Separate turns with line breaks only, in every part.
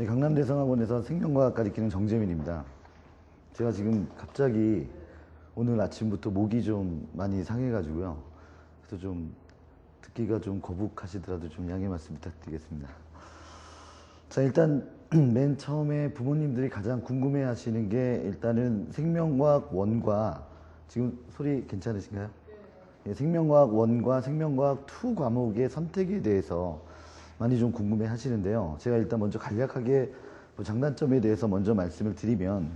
저희 강남대성학원에서 생명과학 가리키는 정재민입니다. 제가 지금 갑자기 오늘 아침부터 목이 좀 많이 상해가지고요. 그래서 좀 듣기가 좀 거북하시더라도 좀 양해 말씀 부탁드리겠습니다. 자, 일단 맨 처음에 부모님들이 가장 궁금해 하시는 게 일단은 생명과학 원과 지금 소리 괜찮으신가요? 예, 생명과학 원과 생명과학 투 과목의 선택에 대해서 많이 좀 궁금해 하시는데요. 제가 일단 먼저 간략하게 뭐 장단점에 대해서 먼저 말씀을 드리면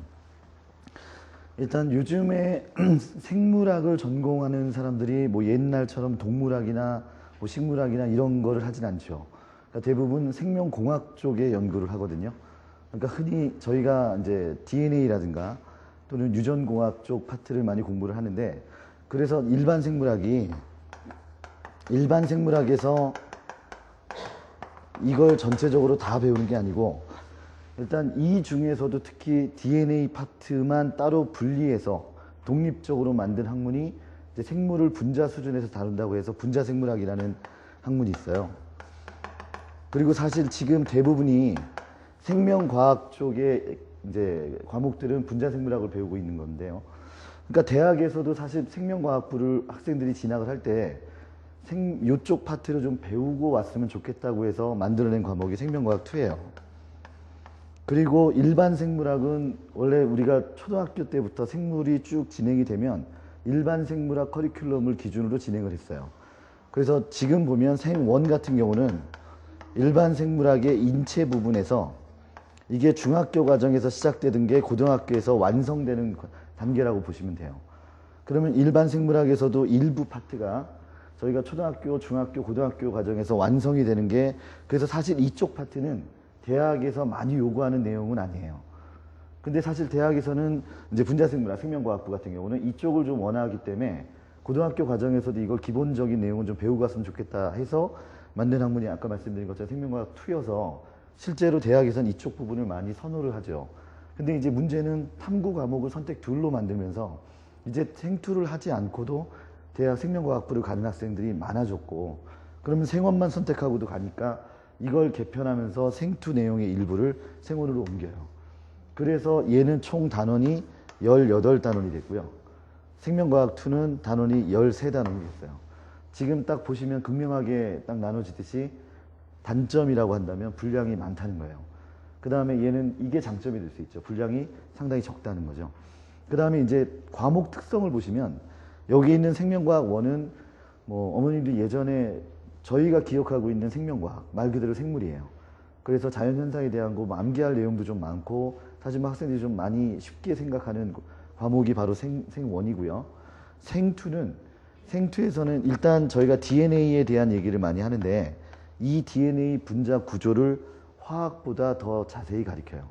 일단 요즘에 생물학을 전공하는 사람들이 뭐 옛날처럼 동물학이나 뭐 식물학이나 이런 거를 하진 않죠. 그러니까 대부분 생명공학 쪽에 연구를 하거든요. 그러니까 흔히 저희가 이제 DNA라든가 또는 유전공학 쪽 파트를 많이 공부를 하는데 그래서 일반 생물학이 일반 생물학에서 이걸 전체적으로 다 배우는 게 아니고 일단 이 중에서도 특히 DNA 파트만 따로 분리해서 독립적으로 만든 학문이 생물을 분자 수준에서 다룬다고 해서 분자 생물학이라는 학문이 있어요. 그리고 사실 지금 대부분이 생명과학 쪽에 이제 과목들은 분자 생물학을 배우고 있는 건데요. 그러니까 대학에서도 사실 생명과학부를 학생들이 진학을 할 때 생, 요쪽 파트를 좀 배우고 왔으면 좋겠다고 해서 만들어낸 과목이 생명과학 2예요. 그리고 일반 생물학은 원래 우리가 초등학교 때부터 생물이 쭉 진행이 되면 일반 생물학 커리큘럼을 기준으로 진행을 했어요. 그래서 지금 보면 생원 같은 경우는 일반 생물학의 인체 부분에서 이게 중학교 과정에서 시작되던 게 고등학교에서 완성되는 단계라고 보시면 돼요. 그러면 일반 생물학에서도 일부 파트가 저희가 초등학교, 중학교, 고등학교 과정에서 완성이 되는 게 그래서 사실 이쪽 파트는 대학에서 많이 요구하는 내용은 아니에요. 근데 사실 대학에서는 이제 분자생물학, 생명과학부 같은 경우는 이쪽을 좀 원하기 때문에 고등학교 과정에서도 이걸 기본적인 내용은 좀 배우고 갔으면 좋겠다 해서 만든 학문이 아까 말씀드린 것처럼 생명과학 2여서 실제로 대학에서는 이쪽 부분을 많이 선호를 하죠. 근데 이제 문제는 탐구 과목을 선택 둘로 만들면서 이제 생투를 하지 않고도 대학 생명과학부를 가는 학생들이 많아졌고 그러면 생원만 선택하고도 가니까 이걸 개편하면서 생투 내용의 일부를 생원으로 옮겨요. 그래서 얘는 총 단원이 18단원이 됐고요. 생명과학 2는 단원이 13단원이 됐어요. 지금 딱 보시면 극명하게 딱 나눠지듯이 단점이라고 한다면 분량이 많다는 거예요. 그 다음에 얘는 이게 장점이 될 수 있죠. 분량이 상당히 적다는 거죠. 그 다음에 이제 과목 특성을 보시면 여기 있는 생명과학 원은 뭐 어머님들 예전에 저희가 기억하고 있는 생명과학 말 그대로 생물이에요. 그래서 자연 현상에 대한 거 뭐 암기할 내용도 좀 많고 사실 뭐 학생들이 좀 많이 쉽게 생각하는 과목이 바로 생, 생원이고요. 생투는 생투에서는 일단 저희가 DNA에 대한 얘기를 많이 하는데 이 DNA 분자 구조를 화학보다 더 자세히 가리켜요.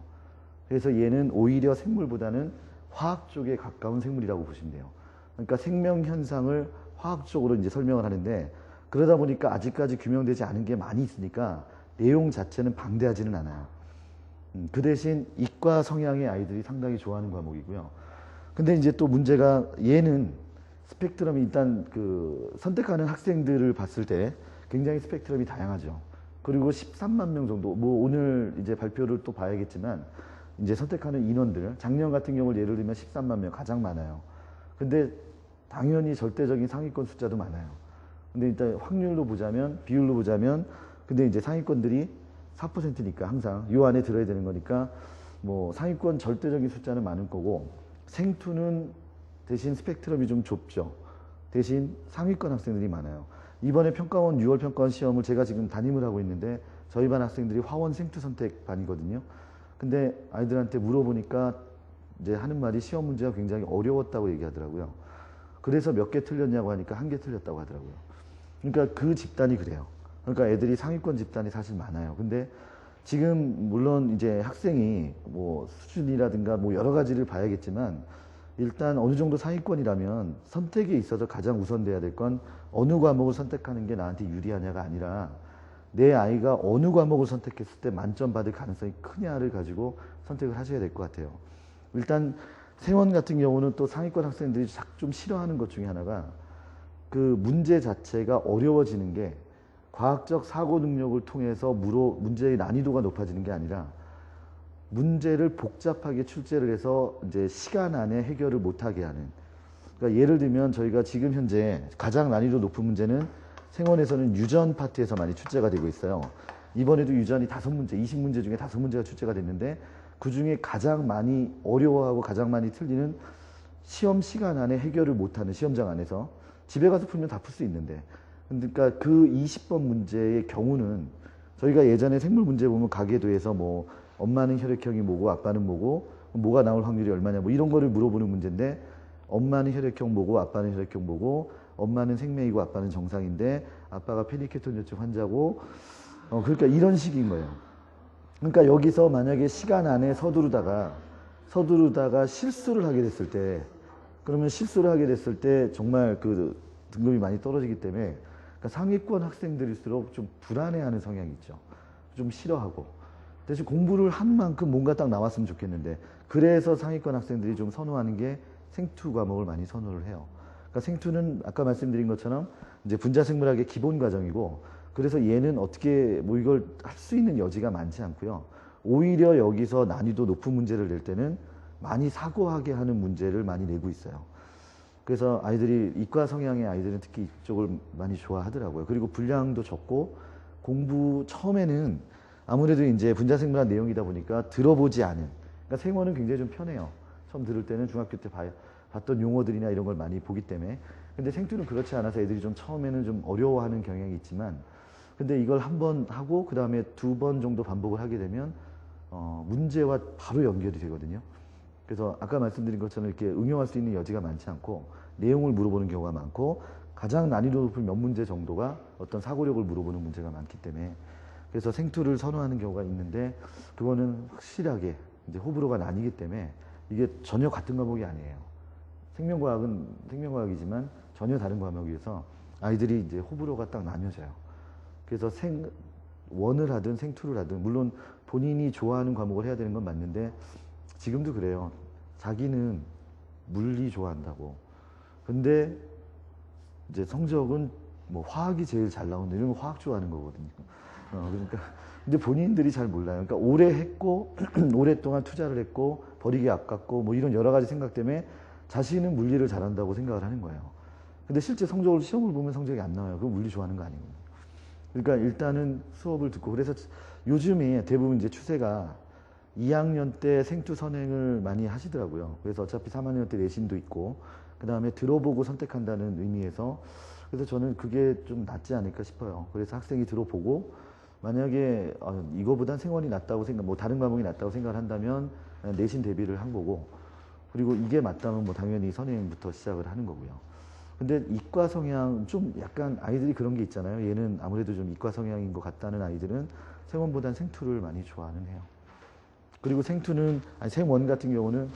그래서 얘는 오히려 생물보다는 화학 쪽에 가까운 생물이라고 보시면 돼요. 그러니까 생명 현상을 화학적으로 이제 설명을 하는데 그러다 보니까 아직까지 규명되지 않은 게 많이 있으니까 내용 자체는 방대하지는 않아요. 음, 그 대신 이과 성향의 아이들이 상당히 좋아하는 과목이고요. 근데 이제 또 문제가 얘는 스펙트럼이 일단 그 선택하는 학생들을 봤을 때 굉장히 스펙트럼이 다양하죠. 그리고 13만 명 정도, 뭐 오늘 이제 발표를 또 봐야겠지만 이제 선택하는 인원들, 작년 같은 경우를 예를 들면 13만 명 가장 많아요. 근데 당연히 절대적인 상위권 숫자도 많아요. 근데 일단 확률로 보자면, 비율로 보자면, 근데 이제 상위권들이 4%니까 항상 요 안에 들어야 되는 거니까 뭐 상위권 절대적인 숫자는 많을 거고 생투는 대신 스펙트럼이 좀 좁죠. 대신 상위권 학생들이 많아요. 이번에 평가원 6월 평가원 시험을 제가 지금 담임을 하고 있는데 저희 반 학생들이 화원 생투 선택 반이거든요. 근데 아이들한테 물어보니까 이제 하는 말이 시험 문제가 굉장히 어려웠다고 얘기하더라고요. 그래서 몇 개 틀렸냐고 하니까 한 개 틀렸다고 하더라고요. 그러니까 그 집단이 그래요. 그러니까 애들이 상위권 집단이 사실 많아요. 근데 지금 물론 이제 학생이 뭐 수준이라든가 뭐 여러 가지를 봐야겠지만 일단 어느 정도 상위권이라면 선택에 있어서 가장 우선돼야 될 건 어느 과목을 선택하는 게 나한테 유리하냐가 아니라 내 아이가 어느 과목을 선택했을 때 만점 받을 가능성이 크냐를 가지고 선택을 하셔야 될 것 같아요. 일단 세원 같은 경우는 또 상위권 학생들이 좀 싫어하는 것 중에 하나가 그 문제 자체가 어려워지는 게 과학적 사고 능력을 통해서 물어 문제의 난이도가 높아지는 게 아니라 문제를 복잡하게 출제를 해서 이제 시간 안에 해결을 못하게 하는. 그러니까 예를 들면 저희가 지금 현재 가장 난이도 높은 문제는 생원에서는 유전 파트에서 많이 출제가 되고 있어요. 이번에도 유전이 다섯 문제, 20문제 중에 다섯 문제가 출제가 됐는데 그 중에 가장 많이 어려워하고 가장 많이 틀리는 시험 시간 안에 해결을 못하는 시험장 안에서 집에 가서 풀면 다 풀 수 있는데 그러니까 그 20번 문제의 경우는 저희가 예전에 생물 문제 보면 가계도에서 뭐 엄마는 혈액형이 뭐고 아빠는 뭐고 뭐가 나올 확률이 얼마냐 뭐 이런 거를 물어보는 문제인데 엄마는 혈액형 뭐고 아빠는 혈액형 뭐고 엄마는 생명이고 아빠는 정상인데 아빠가 페니케톤저증 환자고 어 그러니까 이런 식인 거예요. 그러니까 여기서 만약에 시간 안에 서두르다가 서두르다가 실수를 하게 됐을 때 그러면 실수를 하게 됐을 때 정말 그 등급이 많이 떨어지기 때문에 그러니까 상위권 학생들일수록 좀 불안해하는 성향이 있죠. 좀 싫어하고 대신 공부를 한 만큼 뭔가 딱 나왔으면 좋겠는데 그래서 상위권 학생들이 좀 선호하는 게 생투 과목을 많이 선호를 해요. 그러니까 생투는 아까 말씀드린 것처럼 이제 분자생물학의 기본 과정이고 그래서 얘는 어떻게 뭐 이걸 할 수 있는 여지가 많지 않고요. 오히려 여기서 난이도 높은 문제를 낼 때는 많이 사고하게 하는 문제를 많이 내고 있어요. 그래서 아이들이 이과 성향의 아이들은 특히 이쪽을 많이 좋아하더라고요. 그리고 분량도 적고 공부 처음에는 아무래도 이제 분자생물학 내용이다 보니까 들어보지 않은 그러니까 생원은 굉장히 좀 편해요. 처음 들을 때는 중학교 때 봐, 봤던 용어들이나 이런 걸 많이 보기 때문에 근데 생투는 그렇지 않아서 애들이 좀 처음에는 좀 어려워하는 경향이 있지만 근데 이걸 한 번 하고 그 다음에 두 번 정도 반복을 하게 되면 어, 문제와 바로 연결이 되거든요. 그래서 아까 말씀드린 것처럼 이렇게 응용할 수 있는 여지가 많지 않고 내용을 물어보는 경우가 많고 가장 난이도 높은 몇 문제 정도가 어떤 사고력을 물어보는 문제가 많기 때문에 그래서 생투를 선호하는 경우가 있는데 그거는 확실하게 이제 호불호가 나뉘기 때문에 이게 전혀 같은 과목이 아니에요. 생명과학은 생명과학이지만 전혀 다른 과목이어서 아이들이 이제 호불호가 딱 나뉘어져요. 그래서 생 원을 하든 생투를 하든 물론 본인이 좋아하는 과목을 해야 되는 건 맞는데 지금도 그래요. 자기는 물리 좋아한다고. 근데 이제 성적은 뭐 화학이 제일 잘 나온다. 거 화학 좋아하는 거거든요. 어, 그러니까 근데 본인들이 잘 몰라요. 그러니까 오래 했고 오랫동안 투자를 했고 버리기 아깝고 뭐 이런 여러 가지 생각 때문에 자신은 물리를 잘한다고 생각을 하는 거예요. 근데 실제 성적으로 시험을 보면 성적이 안 나와요. 그럼 물리 좋아하는 거 아니거든요. 그러니까 일단은 수업을 듣고 그래서 요즘에 대부분 이제 추세가 2학년 때 생투 선행을 많이 하시더라고요. 그래서 어차피 3학년 때 내신도 있고 그 다음에 들어보고 선택한다는 의미에서 그래서 저는 그게 좀 낫지 않을까 싶어요. 그래서 학생이 들어보고 만약에 어, 이거보단 생원이 낫다고 생각, 뭐 다른 과목이 낫다고 생각을 한다면 내신 대비를 한 거고 그리고 이게 맞다면 뭐 당연히 선행부터 시작을 하는 거고요. 근데 이과 성향 좀 약간 아이들이 그런 게 있잖아요. 얘는 아무래도 좀 이과 성향인 것 같다는 아이들은 생원보단 생투를 많이 좋아하는 해요. 그리고 생투는 아니 생원 같은 경우는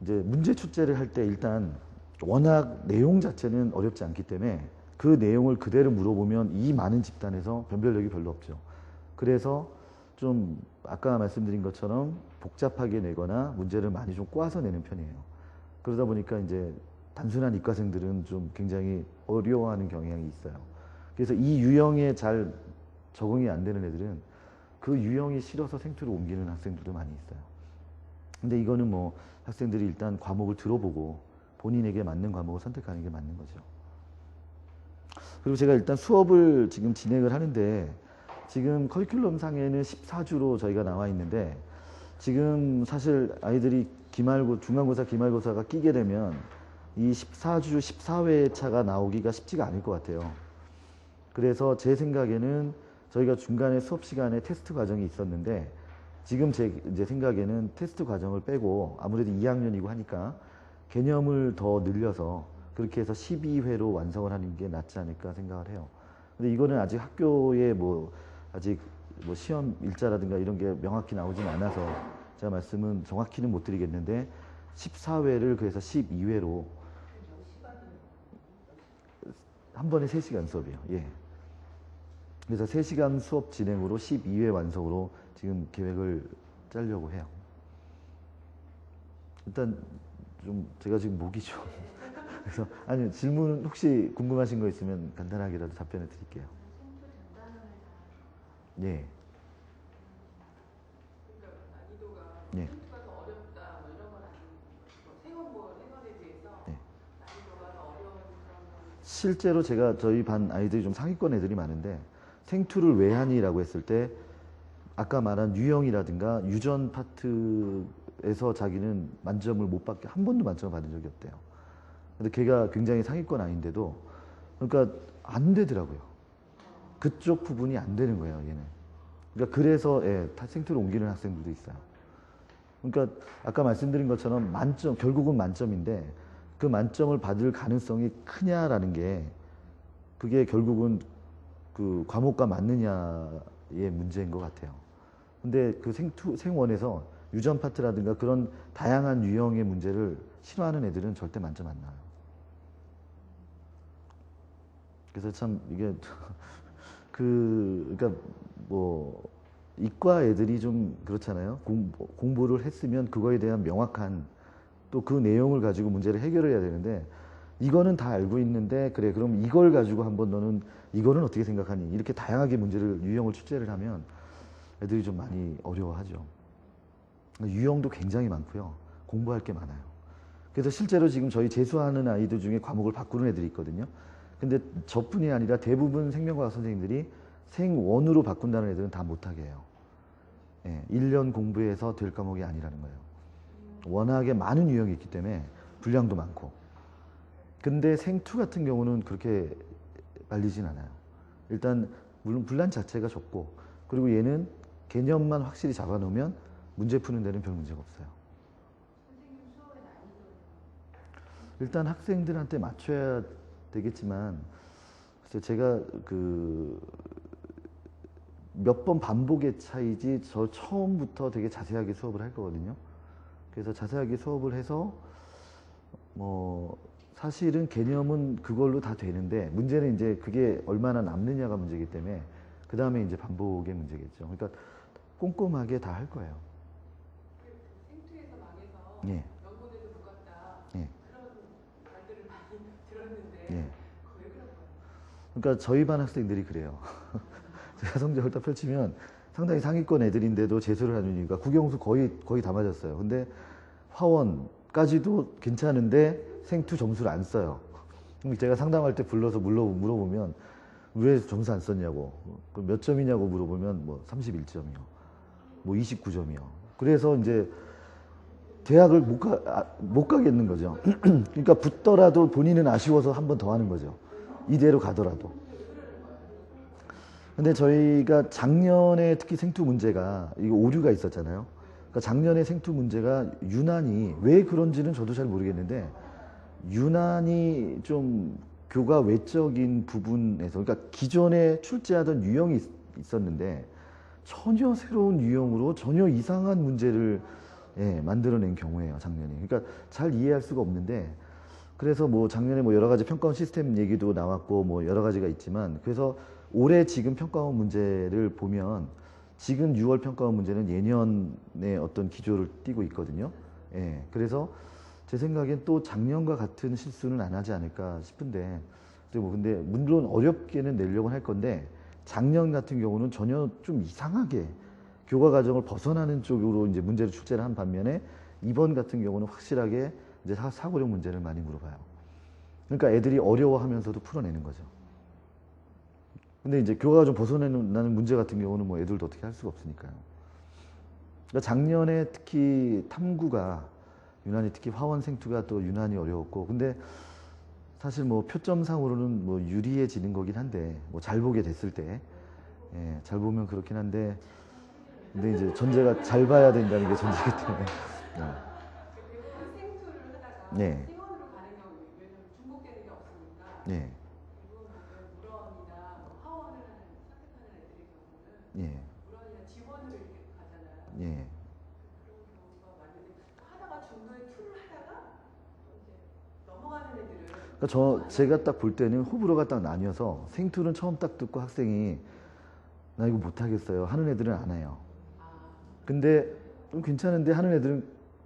이제 문제 출제를 할 때 일단 워낙 내용 자체는 어렵지 않기 때문에 그 내용을 그대로 물어보면 이 많은 집단에서 변별력이 별로 없죠. 그래서 좀 아까 말씀드린 것처럼 복잡하게 내거나 문제를 많이 좀 꼬아서 내는 편이에요. 그러다 보니까 이제 단순한 이과생들은 좀 굉장히 어려워하는 경향이 있어요. 그래서 이 유형에 잘 적응이 안 되는 애들은 그 유형이 싫어서 생투를 옮기는 학생들도 많이 있어요. 근데 이거는 뭐 학생들이 일단 과목을 들어보고 본인에게 맞는 과목을 선택하는 게 맞는 거죠. 그리고 제가 일단 수업을 지금 진행을 하는데 지금 커리큘럼 상에는 14주로 저희가 나와 있는데 지금 사실 아이들이 기말고 중간고사 기말고사가 끼게 되면 이 14주 14회 차가 나오기가 쉽지가 않을 것 같아요. 그래서 제 생각에는 저희가 중간에 수업 시간에 테스트 과정이 있었는데 지금 제 이제 생각에는 테스트 과정을 빼고 아무래도 2학년이고 하니까 개념을 더 늘려서 그렇게 해서 12회로 완성을 하는 게 낫지 않을까 생각을 해요. 근데 이거는 아직 학교에 뭐 아직 뭐 시험 일자라든가 이런 게 명확히 나오진 않아서 제가 말씀은 정확히는 못 드리겠는데 14회를 그래서 12회로 한 번에 3시간 수업이에요. 예. 그래서 3시간 수업 진행으로 12회 완성으로 지금 계획을 짜려고 해요. 일단 좀 제가 지금 목이 좀 그래서 아니 질문 혹시 궁금하신 거 있으면 간단하게라도 답변을 드릴게요. 예.
생투가 더 어렵다 뭐 이런 건 아니고 뭐 생원 뭐 생원에 대해서
예.
난이도가 더 어려운 그런 건
실제로 제가 저희 반 아이들이 좀 상위권 애들이 많은데 생투를 왜 하니라고 했을 때 아까 말한 유형이라든가 유전 파트에서 자기는 만점을 못 받게 한 번도 만점을 받은 적이 없대요. 근데 걔가 굉장히 상위권 아닌데도 그러니까 안 되더라고요. 그쪽 부분이 안 되는 거예요, 얘는. 그러니까 그래서 예, 다 생투를 옮기는 학생들도 있어요. 그러니까 아까 말씀드린 것처럼 만점 결국은 만점인데 그 만점을 받을 가능성이 크냐라는 게 그게 결국은 그 과목과 맞느냐의 문제인 것 같아요. 근데 그 생투 생원에서 유전 파트라든가 그런 다양한 유형의 문제를 싫어하는 애들은 절대 만점 안 나와요. 그래서 참 이게 그 그러니까 뭐 이과 애들이 좀 그렇잖아요. 공, 공부를 했으면 그거에 대한 명확한 또 그 내용을 가지고 문제를 해결해야 되는데 이거는 다 알고 있는데 그래 그럼 이걸 가지고 한번 너는 이거는 어떻게 생각하니 이렇게 다양하게 문제를 유형을 출제를 하면 애들이 좀 많이 어려워하죠. 유형도 굉장히 많고요. 공부할 게 많아요. 그래서 실제로 지금 저희 재수하는 아이들 중에 과목을 바꾸는 애들이 있거든요. 근데 저뿐이 아니라 대부분 생명과학 선생님들이 생원으로 바꾼다는 애들은 다 못하게 해요. 예, 1년 공부해서 될 과목이 아니라는 거예요. 워낙에 많은 유형이 있기 때문에 분량도 많고. 근데 생투 같은 경우는 그렇게 말리진 않아요. 일단 물론 분량 자체가 적고 그리고 얘는 개념만 확실히 잡아놓으면 문제 푸는 데는 별 문제가 없어요. 일단 학생들한테 맞춰야 되겠지만 제가 그 몇 번 반복의 차이지 저 처음부터 되게 자세하게 수업을 할 거거든요. 그래서 자세하게 수업을 해서 뭐 사실은 개념은 그걸로 다 되는데 문제는 이제 그게 얼마나 남느냐가 문제이기 때문에 그 다음에 이제 반복의 문제겠죠. 그러니까 꼼꼼하게 다 할 거예요.
망해서
예, 예, 예. 그러니까 저희 반 학생들이 그래요. 제가 성적을 딱 펼치면 상당히 상위권 애들인데도 재수를 하는 이유가 국영수 거의 거의 다 맞았어요. 근데 화원까지도 괜찮은데 생투 점수를 안 써요. 제가 상담할 때 불러서 물어 물어보면 왜 점수 안 썼냐고 몇 점이냐고 물어보면 뭐 31점이요, 뭐 29점이요. 그래서 이제 대학을 못, 가, 아, 못 가겠는 거죠. 그러니까 붙더라도 본인은 아쉬워서 한 번 더 하는 거죠. 이대로 가더라도. 근데 저희가 작년에 특히 생투 문제가 이거 오류가 있었잖아요. 그러니까 작년에 생투 문제가 유난히 왜 그런지는 저도 잘 모르겠는데 유난히 좀 교과 외적인 부분에서 그러니까 기존에 출제하던 유형이 있- 있었는데 전혀 새로운 유형으로 전혀 이상한 문제를 예, 만들어낸 경우예요 작년에. 그러니까 잘 이해할 수가 없는데 그래서 뭐 작년에 뭐 여러 가지 평가원 시스템 얘기도 나왔고 뭐 여러 가지가 있지만 그래서 올해 지금 평가원 문제를 보면 지금 6월 평가원 문제는 예년의 어떤 기조를 띠고 있거든요. 예, 그래서 제 생각엔 또 작년과 같은 실수는 안 하지 않을까 싶은데 뭐 근데 물론 어렵게는 내려고 할 건데 작년 같은 경우는 전혀 좀 이상하게 교과 과정을 벗어나는 쪽으로 이제 문제를 출제를 한 반면에 이번 같은 경우는 확실하게 이제 사- 사고력 문제를 많이 물어봐요. 그러니까 애들이 어려워하면서도 풀어내는 거죠. 근데 이제 교과가 좀 벗어나는 문제 같은 경우는 뭐 애들도 어떻게 할 수가 없으니까요. 그러니까 작년에 특히 탐구가 유난히 특히 화원 생투가 또 유난히 어려웠고 근데 사실 뭐 표점상으로는 뭐 유리해지는 거긴 한데 뭐 잘 보게 됐을 때 예, 잘 보면 그렇긴 한데 근데 이제 전제가 잘 봐야 된다는 게 전제이기 때문에
대부분 생투를 하다가
네. 예,
물원이나 지원으로 이렇게 가잖아요.
예.
그런 경우가 많은데 하다가 중도에 투를 하다가 또 이제 넘어가는 애들은
그러니까 저 제가 딱 볼 때는 호불호가 딱 나뉘어서 생투는 처음 딱 듣고 학생이 나 이거 못 하겠어요 하는 애들은 안 해요.
아
근데 좀 괜찮은데 하는 애들은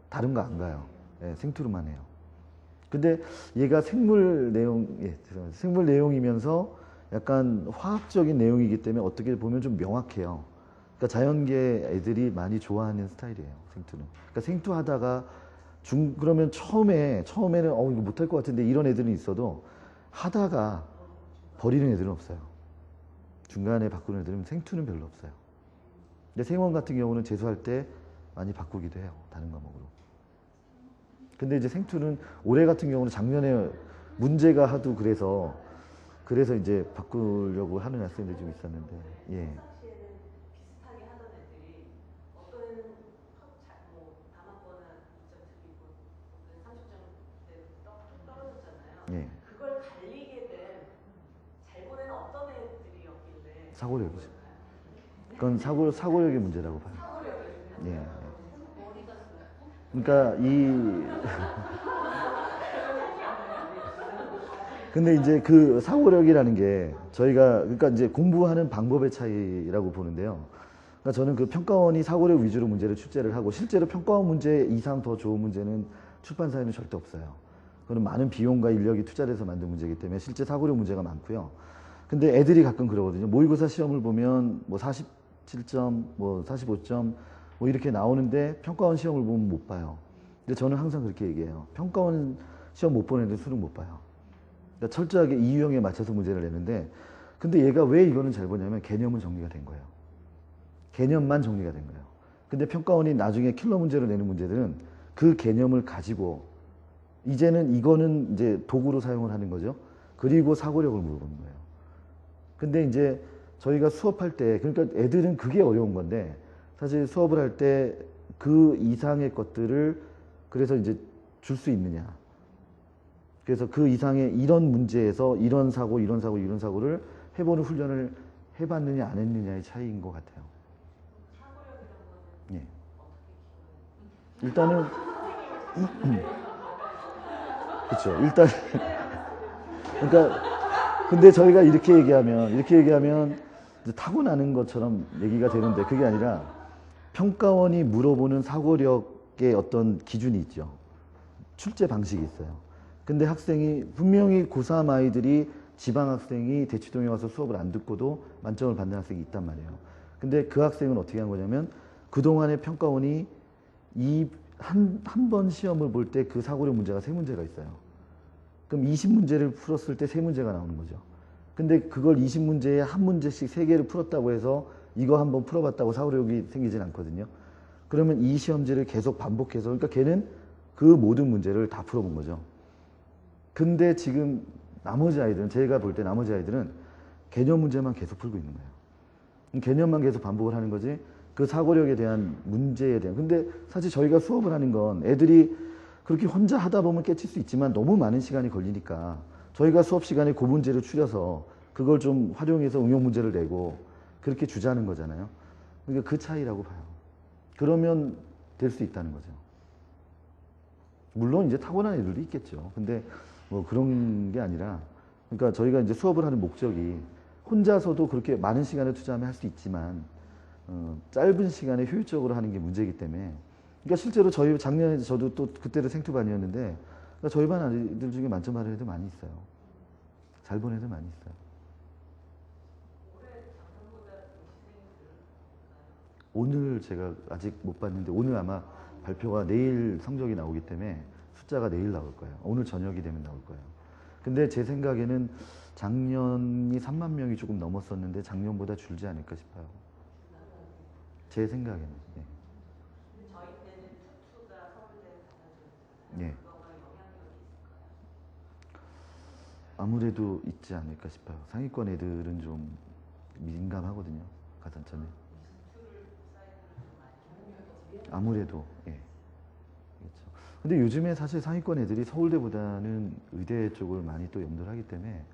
다른 거 안 가요. 예, 생투로만 해요. 근데 얘가 생물 내용, 예. 생물 내용이면서 약간 화학적인 내용이기 때문에 어떻게 보면 좀 명확해요. 그러니까 자연계 애들이 많이 좋아하는 스타일이에요. 생투는. 그러니까 생투 하다가 중 그러면 처음에 처음에는 어 이거 못할 것 같은데 이런 애들은 있어도 하다가 버리는 애들은 없어요. 중간에 바꾸는 애들은 생투는 별로 없어요. 근데 생원 같은 경우는 재수할 때 많이 바꾸기도 해요. 다른 과목으로. 근데 이제 생투는 올해 같은 경우는 작년에 문제가 하도 그래서 그래서 이제 바꾸려고 하는 학생들이 좀 있었는데 예.
평상시에는 비슷하게 하던 애들이 어떤 뭐 다만거나 2점 틀리고 어떤 30점대로 떨어졌잖아요.
예.
그걸 달리게 된잘 보내는 어떤 애들이었길래
사고력이죠. 그건 사고 사고력의 문제라고 봐요.
사고력이
예. 예. 그러니까 이 근데 이제 그 사고력이라는 게 저희가 그러니까 이제 공부하는 방법의 차이라고 보는데요. 그러니까 저는 그 평가원이 사고력 위주로 문제를 출제를 하고 실제로 평가원 문제 이상 더 좋은 문제는 출판사에는 절대 없어요. 그건 많은 비용과 인력이 투자돼서 만든 문제이기 때문에 실제 사고력 문제가 많고요. 근데 애들이 가끔 그러거든요. 모의고사 시험을 보면 뭐 47점, 뭐 45점 뭐 이렇게 나오는데 평가원 시험을 보면 못 봐요. 근데 저는 항상 그렇게 얘기해요. 평가원 시험 못 보는 애들 수능 못 봐요. 그러니까 철저하게 이 유형에 맞춰서 문제를 내는데 근데 얘가 왜 이거는 잘 보냐면 개념은 정리가 된 거예요. 개념만 정리가 된 거예요. 근데 평가원이 나중에 킬러 문제로 내는 문제들은 그 개념을 가지고 이제는 이거는 이제 도구로 사용을 하는 거죠. 그리고 사고력을 물어보는 거예요. 근데 이제 저희가 수업할 때 그러니까 애들은 그게 어려운 건데 사실 수업을 할 때 그 이상의 것들을 그래서 이제 줄 수 있느냐. 그래서 그 이상의 이런 문제에서 이런 사고, 이런 사고, 이런 사고를 해보는 훈련을 해봤느냐 안 했느냐의 차이인 것 같아요. 예. 일단은 그렇죠. 일단 그러니까 근데 저희가 이렇게 얘기하면 이렇게 얘기하면 타고나는 것처럼 얘기가 되는데 그게 아니라 평가원이 물어보는 사고력의 어떤 기준이 있죠. 출제 방식이 있어요. 근데 학생이 분명히 고3 아이들이 지방 학생이 대치동에 와서 수업을 안 듣고도 만점을 받는 학생이 있단 말이에요. 근데 그 학생은 어떻게 한 거냐면 그동안의 평가원이 이 한, 한 번 시험을 볼 때 그 사고력 문제가 세 문제가 있어요. 그럼 20문제를 풀었을 때 세 문제가 나오는 거죠. 근데 그걸 20문제에 한 문제씩 세 개를 풀었다고 해서 이거 한번 풀어봤다고 사고력이 생기진 않거든요. 그러면 이 시험지를 계속 반복해서, 그러니까 걔는 그 모든 문제를 다 풀어본 거죠. 근데 지금 나머지 아이들은, 제가 볼 때 나머지 아이들은 개념 문제만 계속 풀고 있는 거예요. 개념만 계속 반복을 하는 거지, 그 사고력에 대한 문제에 대한. 근데 사실 저희가 수업을 하는 건 애들이 그렇게 혼자 하다 보면 깨칠 수 있지만 너무 많은 시간이 걸리니까 저희가 수업 시간에 그 문제를 추려서 그걸 좀 활용해서 응용 문제를 내고 그렇게 주자는 거잖아요. 그러니까 그 차이라고 봐요. 그러면 될 수 있다는 거죠. 물론 이제 타고난 애들도 있겠죠. 근데 뭐 그런 게 아니라 그러니까 저희가 이제 수업을 하는 목적이 혼자서도 그렇게 많은 시간을 투자하면 할 수 있지만 어, 짧은 시간에 효율적으로 하는 게 문제이기 때문에 그러니까 실제로 저희 작년에 저도 또 그때도 생투반이었는데 그러니까 저희 반 아이들 중에 만점 받은 애들 많이 있어요. 잘 본 애들 많이 있어요. 오늘 제가 아직 못 봤는데 오늘 아마 발표가 내일 성적이 나오기 때문에 숫자가 내일 나올 거예요. 오늘 저녁이 되면 나올 거예요. 근데 제 생각에는 작년이 3만 명이 조금 넘었었는데 작년보다 줄지 않을까 싶어요. 제 생각에는. 예. 예. 아무래도 있지 않을까 싶어요. 상위권 애들은 좀 민감하거든요. 가산점에. 아무래도 예. 그렇죠. 근데 요즘에 사실 상위권 애들이 서울대보다는 의대 쪽을 많이 또 염두를 하기 때문에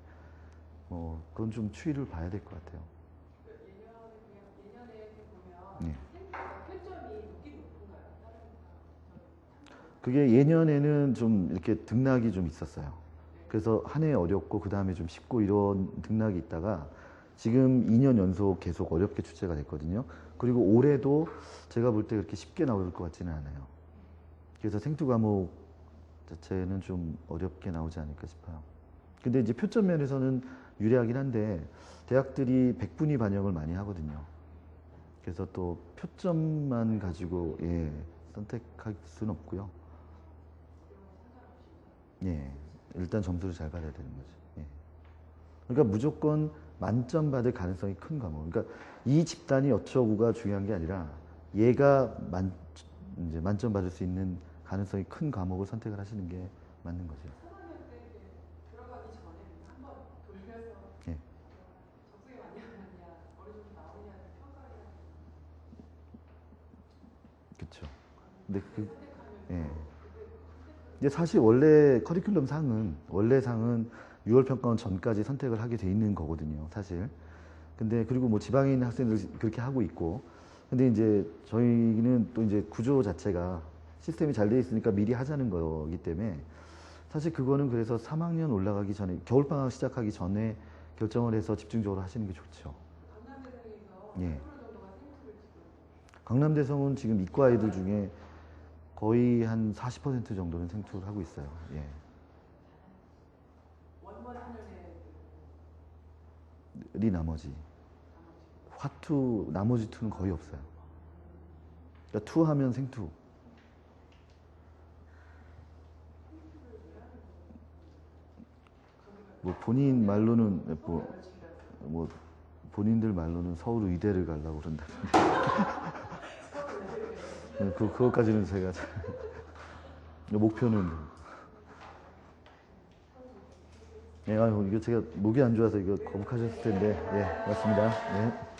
뭐 그건 좀 추이를 봐야 될 것 같아요. 예. 그게 예년에는 좀 이렇게 등락이 좀 있었어요. 그래서 한 해 어렵고 그 다음에 좀 쉽고 이런 등락이 있다가 지금 2년 연속 계속 어렵게 출제가 됐거든요. 그리고 올해도 제가 볼 때 그렇게 쉽게 나올 것 같지는 않아요. 그래서 생투 과목 자체는 좀 어렵게 나오지 않을까 싶어요. 근데 이제 표점 면에서는 유리하긴 한데 대학들이 백분위 반영을 많이 하거든요. 그래서 또 표점만 가지고 예, 선택할 수는 없고요. 예, 일단 점수를 잘 받아야 되는 거죠. 예. 그러니까 무조건 만점 받을 가능성이 큰 과목. 그러니까 이 집단이 어쩌고가 중요한 게 아니라 얘가 만 이제 만점 받을 수 있는 가능성이 큰 과목을 선택을 하시는 게 맞는 거죠.
3학년 때 이제 들어가기 전에 한번 돌려서
예. 근데 그 예. 이제 사실 원래 커리큘럼 상은 원래 상은 6월 평가원 전까지 선택을 하게 돼 있는 거거든요, 사실. 근데 그리고 뭐 지방에 있는 학생들 그렇게 하고 있고. 근데 이제 저희는 또 이제 구조 자체가 시스템이 잘 돼 있으니까 미리 하자는 거기 때문에 사실 그거는 그래서 3학년 올라가기 전에 겨울 방학 시작하기 전에 결정을 해서 집중적으로 하시는 게 좋죠. 예.
10% 정도가 생투를 지금
강남대성은 지금 이과 아이들 중에 거의 한 40% 정도는 생투를 하고 있어요. 예.
원원 하는 애들
리 나머지 화투 나머지 투는 거의 없어요. 그러니까 투 하면 생투. 뭐 본인 말로는 뭐, 뭐 본인들 말로는 서울 의대를 가려고 그런다던데. 네, 그 그것까지는 제가 잘- 목표는. 예, 아유, 이거 제가 목이 안 좋아서 이거 거북하셨을 텐데, 예, 맞습니다. 예.